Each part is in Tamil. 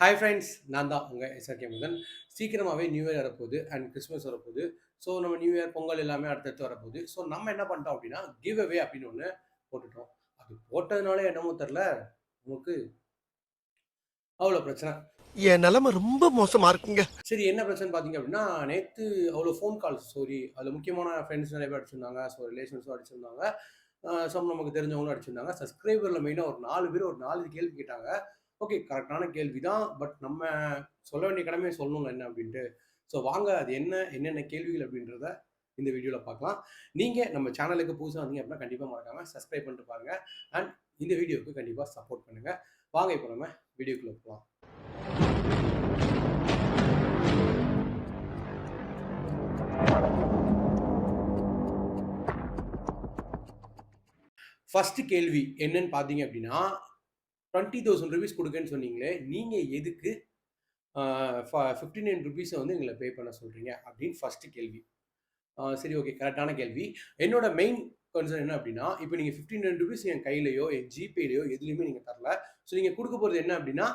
ஹாய் ஃப்ரெண்ட்ஸ் நான் தான் உங்கள் எஸ்ஆர்கே முதன் சீக்கிரமாகவே நியூ இயர் வரப்போகுது அண்ட் கிறிஸ்மஸ் வரப்போகுது. ஸோ நம்ம நியூ இயர் பொங்கல் எல்லாமே அடுத்தடுத்து வரப்போகுது. ஸோ நம்ம என்ன பண்ணிட்டோம் அப்படின்னா கிவ் அவே அப்படின்னு ஒன்று போட்டுட்டோம். அது போட்டதுனால என்னமோ தெரில நமக்கு அவ்வளோ பிரச்சனை. என் நிலைமை ரொம்ப மோசமா இருக்குங்க. சரி என்ன பிரச்சனை பார்த்தீங்க அப்படின்னா நேற்று அவ்வளோ ஃபோன் கால்ஸ் சாரி அதில் முக்கியமான ஃப்ரெண்ட்ஸ் நிறைய பேர் அடிச்சிருந்தாங்க. ஸோ ரிலேஷன்ஸும் அடிச்சிருந்தாங்க. சம் நமக்கு தெரிஞ்சவங்களும் அடிச்சிருந்தாங்க. சப்ஸ்கிரைபரில் மெயினாக ஒரு நாலு பேர் ஒரு நாலு கேள்வி கேட்டாங்க. ஓகே கரெக்டான கேள்வி தான் பட் நம்ம சொல்ல வேண்டிய கடமையை சொல்லணுங்க என்ன அப்படின்ட்டு. ஸோ வாங்க அது என்ன என்னென்ன கேள்விகள் அப்படின்றத இந்த வீடியோவில் பார்க்கலாம். நீங்கள் நம்ம சேனலுக்கு புதுசாக வந்தீங்க அப்படின்னா கண்டிப்பாக மறக்காமல் சப்ஸ்கிரைப் பண்ணிட்டு பாருங்கள் அண்ட் இந்த வீடியோவுக்கு கண்டிப்பாக சப்போர்ட் பண்ணுங்கள் வாங்க இப்போ நம்ம வீடியோக்குள்ளே போகலாம் ஃபஸ்ட்டு கேள்வி என்னன்னு பார்த்தீங்க அப்படின்னா டுவெண்ட்டி தௌசண்ட் ருபீஸ் கொடுக்கன்னு சொன்னீங்களே நீங்கள் எதுக்கு ஃபிஃப்டி நைன் ருபீஸை வந்து எங்களை பே பண்ண சொல்கிறீங்க அப்படின்னு ஃபஸ்ட்டு கேள்வி. சரி ஓகே கரெக்டான கேள்வி. என்னோட மெயின் கன்சர்ன் என்ன அப்படின்னா இப்போ நீங்கள் ஃபிஃப்டி நைன் ருபீஸ் என் கையிலையோ என் ஜிபேலையோ எதுலையுமே நீங்கள் தரல. ஸோ நீங்கள் கொடுக்க போகிறது என்ன அப்படின்னா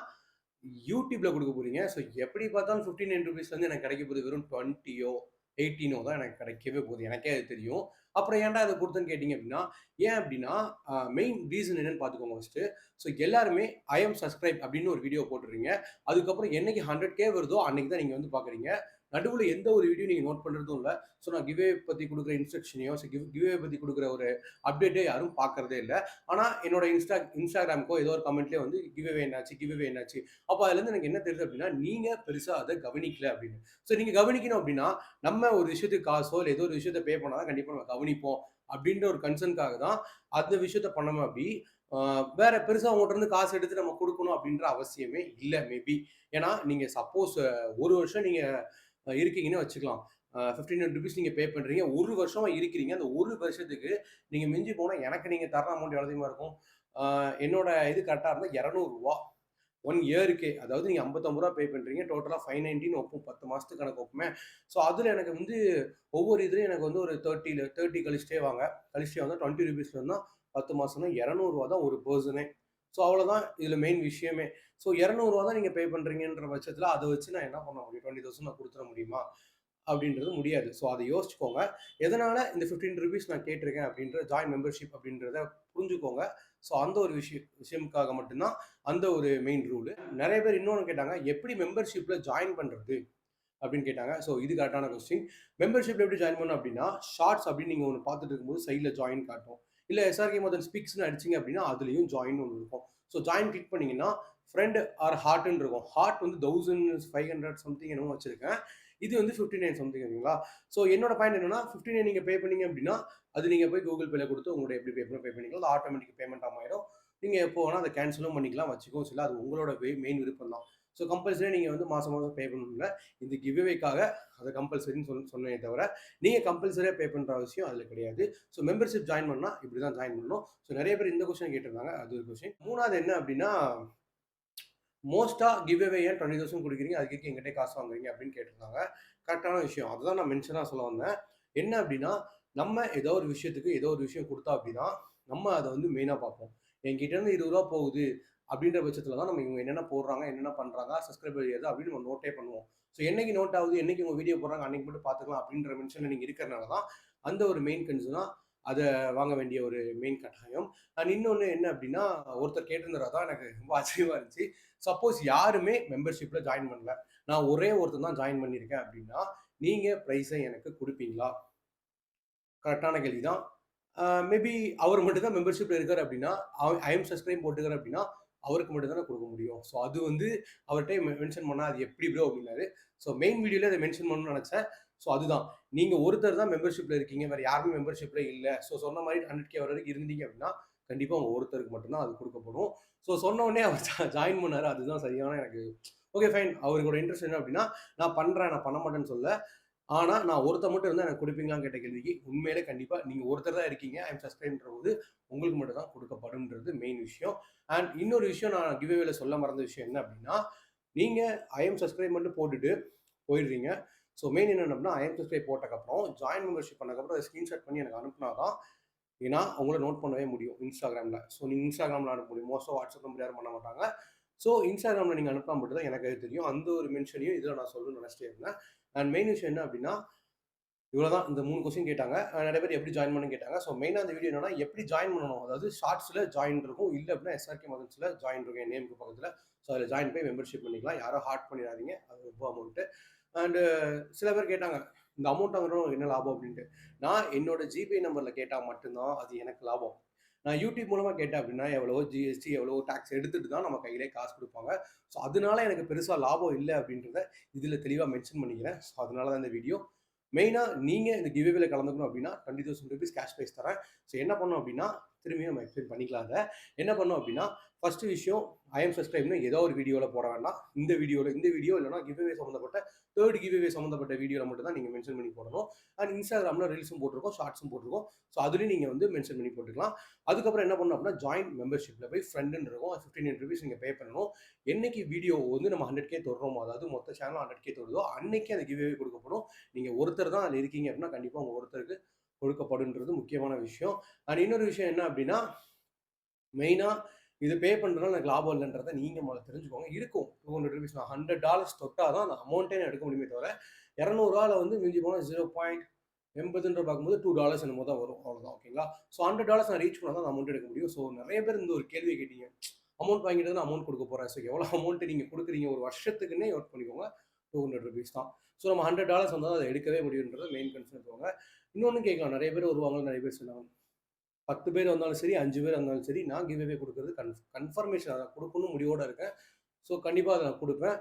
யூடியூப்பில் கொடுக்க போறீங்க. ஸோ எப்படி பார்த்தாலும் ஃபிஃப்டி நைன் ருபீஸ் வந்து எனக்கு கிடைக்க போகுது வெறும் டுவெண்ட்டியோ எயிட்டீனோ தான் எனக்கு கிடைக்கவே போகுது. எனக்கே அது தெரியும். அப்புறம் ஏன்டா அதை கொடுத்தேன்னு கேட்டிங்க அப்படின்னா ஏன் அப்படின்னா மெயின் ரீசன் என்னன்னு பார்த்துக்கோங்க ஃபஸ்ட்டு ஸோ எல்லாருமே ஐஎம் சப்ஸ்கிரைப் அப்படின்னு ஒரு வீடியோ போட்டுறீங்க அதுக்கப்புறம் என்னைக்கு ஹண்ட்ரட் கே வருதோ அன்னைக்கு தான் நீங்கள் வந்து பார்க்குறீங்க. நடுவில் எந்த ஒரு வீடியோ நீங்கள் நோட் பண்ணுறதும் இல்லை. ஸோ நான் கிவே பற்றி கொடுக்குற இன்ஸ்ட்ரக்ஷனையோ ஸோ கிவ் கிவே பற்றி கொடுக்குற ஒரு அப்டேட்டே யாரும் பார்க்குறதே இல்லை. ஆனால் என்னோட இன்ஸ்டா இன்ஸ்டாகிராமுக்கோ ஏதோ ஒரு கமெண்ட்லேயே வந்து கிவே என்னாச்சு கிவே என்னாச்சு அப்போ அதுலேருந்து எனக்கு என்ன தெரியுது அப்படின்னா நீங்கள் பெருசாக அதை கவனிக்கல அப்படின்னு. ஸோ நீங்கள் கவனிக்கணும் அப்படின்னா நம்ம ஒரு விஷயத்துக்கு காசோ இல்லை ஏதோ ஒரு விஷயத்த பே பண்ணால் தான் கண்டிப்பாக நம்ம கவனிப்போம் அப்படின்ற ஒரு கன்சர்னுக்காக தான் அந்த விஷயத்த பண்ணோம் அப்படி. வேற பெருசாக அவங்ககிட்ட இருந்து காசு எடுத்து நம்ம கொடுக்கணும் அப்படின்ற அவசியமே இல்லை மேபி ஏன்னா நீங்கள் சப்போஸ் ஒரு வருஷம் நீங்கள் இருக்கீங்கன்னு வச்சுக்கலாம். ஃபிஃப்டீன் ஹண்ட்ரட் ருபீஸ் நீங்கள் பே பண்ணுறீங்க ஒரு வருஷமாக இருக்கிறீங்க. அந்த ஒரு வருஷத்துக்கு நீங்கள் மிஞ்சி போனால் எனக்கு நீங்கள் தர அமௌண்ட் எவ்வளோதிகமாக இருக்கும்? என்னோட இது கரெக்டாக இருந்தால் இரநூறுவா. ஒன் இயருக்கு அதாவது நீங்கள் ஐம்பத்தொம்பது ரூபா பே பண்ணுறீங்க டோட்டலாக ஃபைவ் நைன்டின்னு ஒப்பும். பத்து மாதத்துக்கு கணக்கு ஒப்புமே. ஸோ அதில் எனக்கு வந்து ஒவ்வொரு இதுலையும் எனக்கு வந்து ஒரு தேர்ட்டியில் தேர்ட்டி கழிச்சிட்டே வாங்க. கழிச்சிட்டே வந்தால் டுவெண்ட்டி ருபீஸ்ல இருந்தால் பத்து மாதம்னா இரநூறுவா தான் ஒரு பர்சனே ஸோ அவ்வளோதான் இதில் மெயின் விஷயமே. ஸோ இரநூறுவா தான் நீங்கள் பே பண்ணுறீங்கன்ற பட்சத்தில் அதை வச்சு நான் என்ன பண்ண முடியும் டுவெண்ட்டி தௌசண்ட் நான் கொடுத்துட முடியுமா? அப்படின்றது முடியாது. ஸோ அதை யோசிச்சுக்கோங்க. எதனால் இந்த ஃபிஃப்டீன் ருபீஸ் நான் கேட்டிருக்கேன் அப்படின்ற ஜாயின் மெம்பர்ஷிப் அப்படின்றத புரிஞ்சுக்கோங்க. ஸோ அந்த ஒரு விஷயம் விஷயமுக்காக மட்டும்தான் அந்த ஒரு மெயின் ரூலு நிறைய பேர் இன்னொன்று கேட்டாங்க எப்படி மெம்பர்ஷிப்பில் ஜாயின் பண்ணுறது அப்படின்னு கேட்டாங்க. ஸோ இது கரெக்டான கொஸ்டின் மெம்பர்ஷிப்பில் எப்படி ஜாயின் பண்ணணும் அப்படின்னா ஷார்ட்ஸ் அப்படின்னு நீங்கள் ஒன்று பார்த்துட்டு இருக்கும்போது சைடில் ஜாயின் காட்டும். இல்லை எஸ்ஆர்கே மதன் ஸ்பிக்ஸ்னு அடிச்சிங்க அப்படின்னா அதுலேயும் ஜாயின் ஒன்று இருக்கும். ஸோ ஜாயின் கிளிக் பண்ணிங்கன்னா ஃப்ரெண்ட் ஆர் ஹார்ட்னு இருக்கும். ஹார்ட் வந்து தௌசண்ட் ஃபைவ் ஹண்ட்ரட் சம்திங் என்னமோ வச்சுருக்கேன். இது வந்து ஃபிஃப்டி நைன் சம்திங் ஓகேங்களா? ஸோ என்னோட பாயிண்ட் என்னன்னா ஃபிஃப்டி நைன் நீங்கள் பே பண்ணீங்க அப்படின்னா அது நீங்கள் போய் கூகுள் பேல கொடுத்து உங்களோட எப்படி பே பண்ண பே பண்ணிக்கலாம் அது ஆட்டோமேட்டிக் பேமெண்ட் ஆமாயிடும் நீங்கள் எப்போ வேணால் அதை கேன்சலும் பண்ணிக்கலாம் வச்சுக்கவும் சொல்லி அது உங்களோட மெயின் விருப்பம் தான். ஸோ கம்பல்சரி நீங்கள் வந்து மாதம் மாதம் பே பண்ணணும்ல இந்த கிவ்வேக்காக அதை கம்பல்சரின்னு சொல் சொன்னே தவிர நீங்கள் கம்பல்சரியாக பே பண்ணுற அவசியம் அதில் கிடையாது. ஸோ மெம்பர்ஷிப் ஜாயின் பண்ணால் இப்படி தான் ஜாயின் பண்ணணும். ஸோ நிறைய பேர் இந்த கொஸ்டின் கேட்டிருந்தாங்க அது ஒரு கொஸ்டின் மூணாவது என்ன அப்படின்னா மோஸ்ட்டாக கிவ் அவே ஏன் டுவெண்ட்டி தௌசண்ட் கொடுக்குறீங்க? அதுக்கு எங்கிட்டே காசு வாங்குறீங்க? அப்படின்னு கேட்டிருந்தாங்க. கரெக்டான விஷயம். அதுதான் நான் மென்ஷனாக சொல்ல வந்தேன். என்ன அப்படின்னா நம்ம ஏதோ ஒரு விஷயத்துக்கு ஏதோ ஒரு விஷயம் கொடுத்தா அப்படின்னா நம்ம அதை வந்து மெயினாக பார்ப்போம். என்கிட்ட இருந்து இருபது ரூபா போகுது அப்படின்ற பட்சத்தில் தான் நம்ம இவங்க என்னென்ன போடுறாங்க என்னென்ன பண்ணுறாங்க சப்ஸ்கிரைப் ஏது அப்படின்னு நம்ம நோட்டே பண்ணுவோம். ஸோ என்னைக்கு நோட் ஆகுது என்னைக்கு உங்கள் வீடியோ போடுறாங்க அன்னைக்கு மட்டும் பார்த்துக்கலாம் அப்படின்ற மென்ஷனில் நீங்கள் இருக்கிறனால தான் அந்த ஒரு மெயின் கன்சர்னாக அதை வாங்க வேண்டிய ஒரு மெயின் கட்டாயம். அண்ட் இன்னொன்று என்ன அப்படின்னா ஒருத்தர் கேட்டிருந்தா தான் எனக்கு ரொம்ப ஆச்சரியமாக இருந்துச்சு. சப்போஸ் யாருமே மெம்பர்ஷிப்பில் ஜாயின் பண்ணல. நான் ஒரே ஒருத்தர் தான் ஜாயின் பண்ணியிருக்கேன் அப்படின்னா நீங்கள் ப்ரைஸை எனக்கு கொடுப்பீங்களா? கரெக்டான கேள்வி தான். மேபி அவர் மட்டும் தான் மெம்பர்ஷிப்பில் இருக்கார் அப்படின்னா ஐஎம் சப்ஸ்கிரைப் போட்டுக்கார் அப்படின்னா அவருக்கு மட்டும் தானே கொடுக்க முடியும். ஸோ அது வந்து அவர்கிட்ட மென்ஷன் பண்ணால் அது எப்படி ப்ரோ அப்படின்னாரு. ஸோ மெயின் வீடியோவில் அதை மென்ஷன் பண்ணணும்னு நினச்சேன். ஸோ அதுதான். நீங்கள் ஒருத்தர் தான் மெம்பர்ஷிப்பில் இருக்கீங்க வேறு யாருமே மெம்பர்ஷிப்பில் இல்லை. ஸோ சொன்ன மாதிரி ஹண்ட்ரட் கே வரைக்கும் இருந்தீங்க அப்படின்னா கண்டிப்பாக அவங்க ஒருத்தருக்கு மட்டும்தான் அது கொடுக்கப்படும். ஸோ சொன்னோடனே அவர் ஜாயின் பண்ணார். அதுதான் சரியான எனக்கு ஓகே ஃபைன் அவருக்கோட இன்ட்ரெஸ்ட் என்ன அப்படின்னா நான் பண்ணுறேன் நான் பண்ண மாட்டேன்னு சொல்ல. ஆனால் நான் ஒருத்தர் மட்டும் இருந்தால் எனக்கு கொடுப்பீங்களான்னு கேட்ட கேள்விக்கு உண்மையிலே கண்டிப்பாக நீங்கள் ஒருத்தர் தான் இருக்கீங்க. ஐம் சப்ஸ்கிரைப்ன்ற போது உங்களுக்கு மட்டும் தான் கொடுக்கப்படும்ன்றது மெயின் விஷயம். அண்ட் இன்னொரு விஷயம் நான் கிவ்வேல சொல்ல மறந்த விஷயம் என்ன அப்படின்னா நீங்கள் ஐஎம் சப்ஸ்கிரைப் மட்டும் போட்டுட்டு போயிடுறீங்க. ஸோ மெயின் என்ன அப்படின்னா ஐஎம் சப்ஸ்கிரைப் போட்டக்கப்புறம் ஜாயின் மெம்பர்ஷிப் பண்ணக்கப்புறம் அதை ஸ்க்ரீன்ஷாட் பண்ணி எனக்கு அனுப்புனா தான் ஏன்னா அவங்கள நோட் பண்ணவே முடியும் இன்ஸ்டாகிராமில் ஸோ நீங்கள் இன்ஸ்டாகிராமில் அனுப்ப முடியும். மோஸ்ட்டாக வாட்ஸ்அப் நம்பர் யாரும் பண்ண மாட்டாங்க. ஸோ இன்ஸ்டாகிராமில் நீங்கள் அனுப்பினா மட்டும் தான் எனக்கு அது தெரியும். அந்த ஒரு மென்ஷனையும் இதில் நான் சொல்லணும்னு நினச்சிட்டே இருந்தேன். அண்ட் மெயின் விஷயம் என்ன அப்படின்னா இவ்வளோ தான் இந்த மூணு கொஸ்டின் கேட்டாங்க. நிறைய பேர் எப்படி ஜாயின் பண்ணு கேட்டாங்க. ஸோ மெயினாக அந்த வீடியோ என்னன்னா எப்படி ஜாயின் பண்ணணும்? அதாவது ஷார்ட்ஸில் ஜாயின் இருக்கும் இல்லை அப்படின்னா எஸ்ஆர்கே மதன்ஸில் ஜாயின் இருக்கும் என் நேமுக்கு பக்கத்தில். ஸோ அதில் ஜாயின் போய் மெம்பர்ஷிப் பண்ணிக்கலாம். யாரும் ஹார்ட் பண்ணிடாதீங்க. அது ரொம்ப அமௌண்ட்டு அண்டு சில பேர் கேட்டாங்க இந்த அமௌண்ட் வாங்குறோம் என்ன லாபம்? அப்படின்ட்டு. நான் என்னோட ஜிபே நம்பரில் கேட்டால் மட்டும்தான் அது எனக்கு லாபம். நான் யூடியூப் மூலமாக கேட்டேன் அப்படின்னா எவ்வளோ ஜிஎஸ்டி எவ்வளோ டேக்ஸ் எடுத்துகிட்டு தான் நம்ம கையிலே காசு கொடுப்பாங்க. ஸோ அதனால எனக்கு பெருசாக லாபம் இல்லை அப்படின்றத இதில் தெளிவாக மென்ஷன் பண்ணிக்கிறேன். ஸோ அதனால தான் இந்த வீடியோ மெயினாக நீங்கள் இந்த கிவேவில் கலந்துக்கணும் அப்படின்னா twenty thousand rupees cash prize தரேன். ஸோ என்ன பண்ணோம் அப்படின்னா திரும்பியும் நம்ம எக்ஸ்பிளைன் பண்ணிக்கலாம் அதை என்ன பண்ணோம் அப்படின்னா ஃபஸ்ட்டு விஷயம் ஐஎம் சப்ஸ்கிரைப்னு ஏதோ ஒரு வீடியோவில் போட வேண்டாம். இந்த வீடியோவில் இந்த வீடியோ இல்லைனா கிவ்வே சம்மந்தப்பட்ட தேர்ட் கிவ்வே சம்மந்தப்பட்ட வீடியோவில் மட்டும் தான் நீங்கள் மென்ஷன் பண்ணி போடணும். அண்ட் இன்ஸ்டாகிராமில் ரீல்ஸும் போட்டிருக்கோம் ஷார்ட்ஸும் போட்டிருக்கோம். ஸோ அதுலேயும் நீங்கள் வந்து மென்ஷன் பண்ணி போட்டுக்கலாம். அதுக்கப்புறம் என்ன பண்ணணும் அப்படின்னா ஜாயின் மெம்பர்ஷிப்பில் போய் ஃப்ரெண்டுன்னு இருக்கும். ஃபிஃப்டின் ருபீஸ் நீங்கள் பே பண்ணணும். என்னைக்கு வீடியோ வந்து நம்ம ஹண்ட்ரட் கே தொடரோமோ அதாவது மொத்த சேனல் ஹண்ட்ரட் கே தொடுதோ அன்னைக்கு அந்த கிவ்வே கொடுக்கப்படும். நீங்கள் ஒருத்தர் தான் அதில் இருக்கீங்க அப்படின்னா கண்டிப்பாக உங்கள் ஒருத்தருக்கு கொடுக்கப்படுன்றது முக்கியமான விஷயம். அண்ட் இன்னொரு விஷயம் என்ன அப்படின்னா மெயினாக இது பே பண்ணுறதுனால எனக்கு லாபம் இல்லைன்றதை நீங்கள் முதல்ல தெரிஞ்சுக்கோங்க. இருக்கும். டூ ஹண்ட்ரட் ருபீஸ் நான் ஹண்ட்ரட் டாலர்ஸ் தொட்டால் தான் அந்த அமௌண்ட்டே நான் எடுக்க முடியுமே தவிர இரநூறுவாவில் வந்து மிஞ்சி போனால் ஜீரோ பாயிண்ட் எண்பதுன்ற பார்க்கும்போது டூ டாலர்ஸ் என்னமோ தான் வரும். அவ்வளோதான் ஓகேங்களா ஸோ ஹண்ட்ரட் டாலர்ஸ் நான் ரீச் பண்ணால் தான் அமௌண்ட் எடுக்க முடியும். ஸோ நிறைய பேர் இந்த ஒரு கேள்வி கேட்டீங்க. அமௌண்ட் வாங்கிட்டு தான் அமௌண்ட் கொடுக்க போகிறேன் ஸோ எவ்வளோ அமௌண்ட்டு நீங்கள் கொடுக்குறீங்க? ஒரு வருஷத்துக்குன்னே ஒர்க் பண்ணிக்கோங்க. டூ ஹண்ட்ரட் ருபீஸ் தான். ஸோ நம்ம ஹண்ட்ரட் டாலர்ஸ் வந்தால் அதை எடுக்கவே முடியுன்றது மெயின் கன்சர்ன் போவாங்க இன்னொன்று கேட்கலாம். நிறைய பேர் வருவாங்க நிறைய பேர் சொன்னாங்க பத்து பேர் வந்தாலும் சரி அஞ்சு பேர் வந்தாலும் சரி நான் கிவ்வே கொடுக்குறது கன் கன்ஃபர்மேஷன் அதை கொடுக்கணும் முடிவோடு இருக்கேன். ஸோ கண்டிப்பாக அதை நான் கொடுப்பேன்.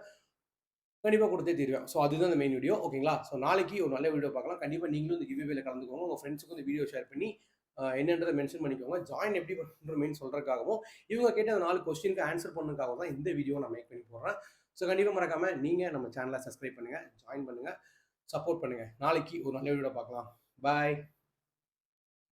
கண்டிப்பாக கொடுத்தே தீருவேன். ஸோ அதுதான் அந்த மெயின் வீடியோ ஓகேங்களா ஸோ நாளைக்கு ஒரு நல்ல வீடியோ பார்க்கலாம். கண்டிப்பாக நீங்களும் இந்த கிவ்வேல கலந்துக்கோங்க. உங்கள் ஃப்ரெண்ட்ஸுக்கும் இந்த வீடியோ ஷேர் பண்ணி என்னன்றதை மென்ஷன் பண்ணிக்கோங்க. ஜாயின் எப்படி பண்ணுற மெயின் சொல்கிறதுக்காகவும் இவங்க கேட்ட அந்த நாலு கொஸ்டினுக்கு ஆன்சர் பண்ணுறதுக்காக தான் இந்த வீடியோ நான் மேக் பண்ணி போடுறேன். ஸோ கண்டிப்பாக மறக்காமல் நீங்கள் நம்ம சேனலை சப்ஸ்கிரைப் பண்ணுங்கள் ஜாயின் பண்ணுங்கள் சப்போர்ட் பண்ணுங்கள் நாளைக்கு ஒரு நல்ல வீடியோ பார்க்கலாம். பாய்